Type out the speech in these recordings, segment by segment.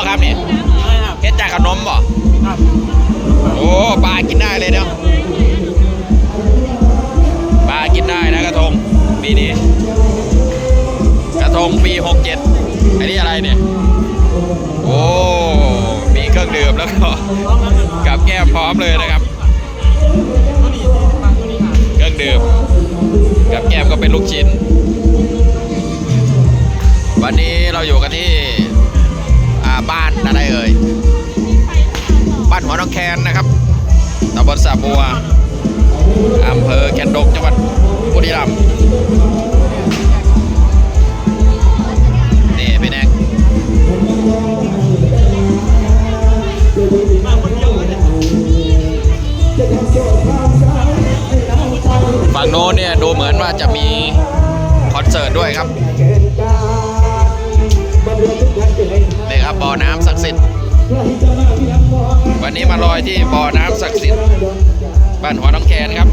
บ่ครับเนี่ไม่ครับเฮ็ดจากขนมบ่โอ้ปลากินได้เลยเนาะปลากินได้นะกระทงปีนี้กระทงปีหกเจ็ดอันนี้อะไรเนี่ยโอ้มีเครื่องดื่มแล้วก็กับแก้มพร้อมเลยนะครับเครื่องดื่มกับแก้มก็เป็นลูกชิ้น วันนี้เราอยู่กันที่ รเอ่ยบ้านหัวน้องแคนนะครับตำบลสาบัวอำเภอแคนดงจังหวัดบุรีรัมย์นี่พี่แนกมาคนเดียวเลยฝั่งโน้นเนี่ยดูเหมือนว่าจะมีคอนเสิร์ตด้วยครับนี่ครับบ่อน้ำ ดิ์สิทธิ์วันนี้มาลอยที่บ่อน้ำศักดิ์สิทธิ์บ้านหัวน้องแคนครับ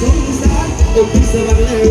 สงสารอกพิสวรรค์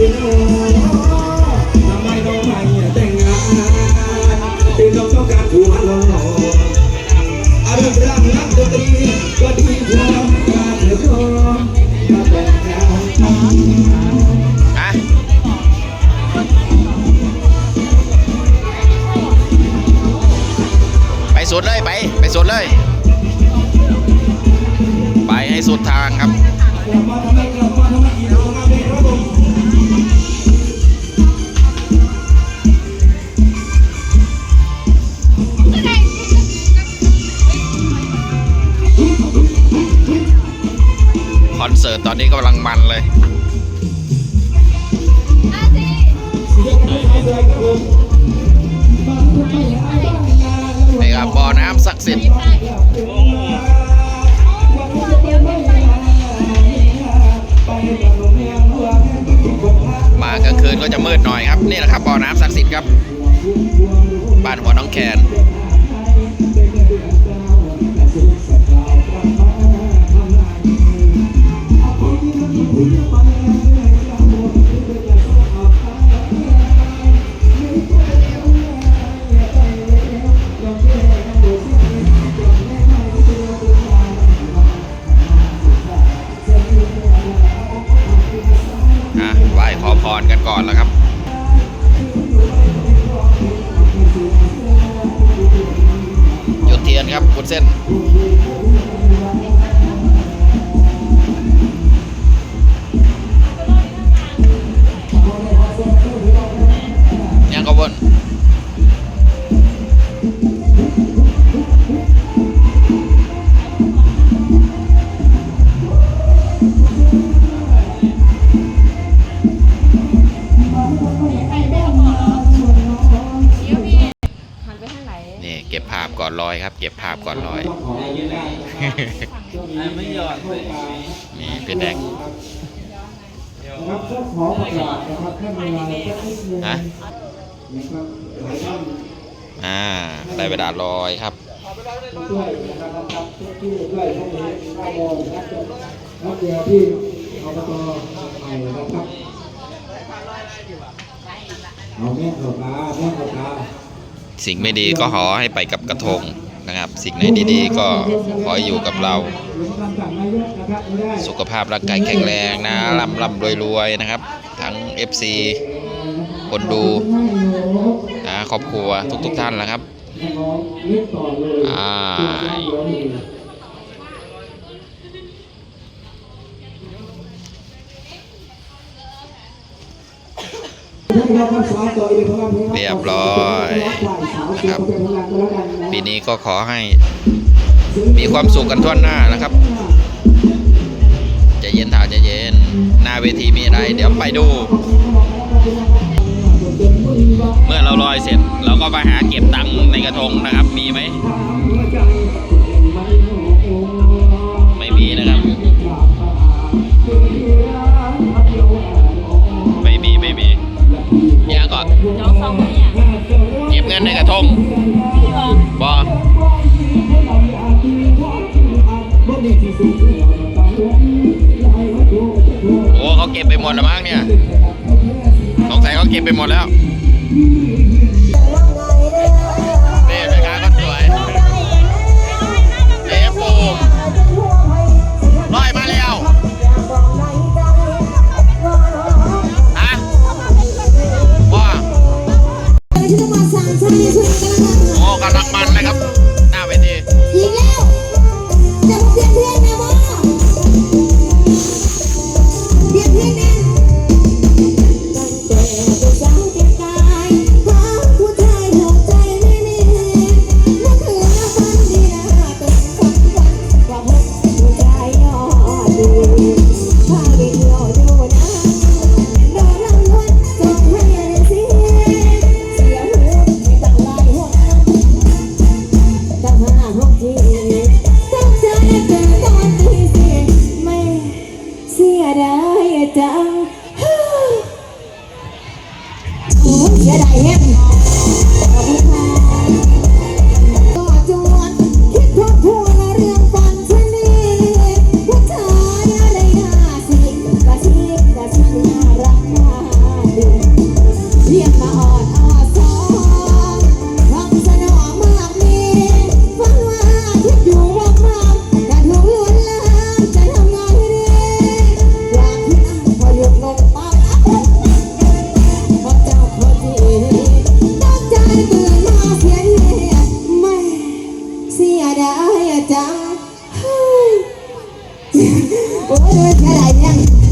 ตอนนี้กำลังมันเลยนี่ครับบ่อน้ำศักดิ์สิทธิ์มากลางคืนก็จะมืดหน่อยครับ นี่แหละครับบ่อน้ำศักดิ์สิทธิ์ครับ บ้านหัวน้องแคน ก่อนแล้วครับหยุดเทียนครับคุณเส้น ก็บภาพก่อนลอยครับ เก็บภาพก่อนลอย ไม่หยอดเลยนี่เป็นแดงครับก็ขอประกาศนะครับท่านเวลาสักนิดนึงฮะนะครับหลายท่านอ่าได้เวลาลอยครับด้วยนะครับรับชื่อด้วยพวกนี้ข้าวโมงนะครับนักเรียนที่อบตใหม่นะครับเอาแม่เข้าตาแม่เข้าตา สิ่งไม่ดีก็ขอให้ไปกับกระทงนะครับ สิ่งไหนดีๆ ก็ขออยู่กับเรา สุขภาพร่างกายแข็งแรงนะร่ำร่ำรวยรวยๆนะครับ ทั้ง FC คนดูนะครอบครัวทุกๆท่านนะครับอ่า เรียบร้อยนะครับ ปีนี้ก็ขอให้มีความสุขกันทั่วหน้านะครับจะเย็นถาจะเย็น หน้าเวทีมีอะไร เดี๋ยวไปดู เมื่อเราลอยเสร็จ เราก็ไปหาเก็บตังค์ในกระทงนะครับ มีไหม ก็บไปหมดแล้วมั้งเนี่ย สงสัยเขาเก็บไปหมดแล้วนี่แม่ค้าก็สวยเจ๊ปูร้อยมาแล้วฮะว่าโอ้กำลังมันายจังเฮ้ยเสียดายยัง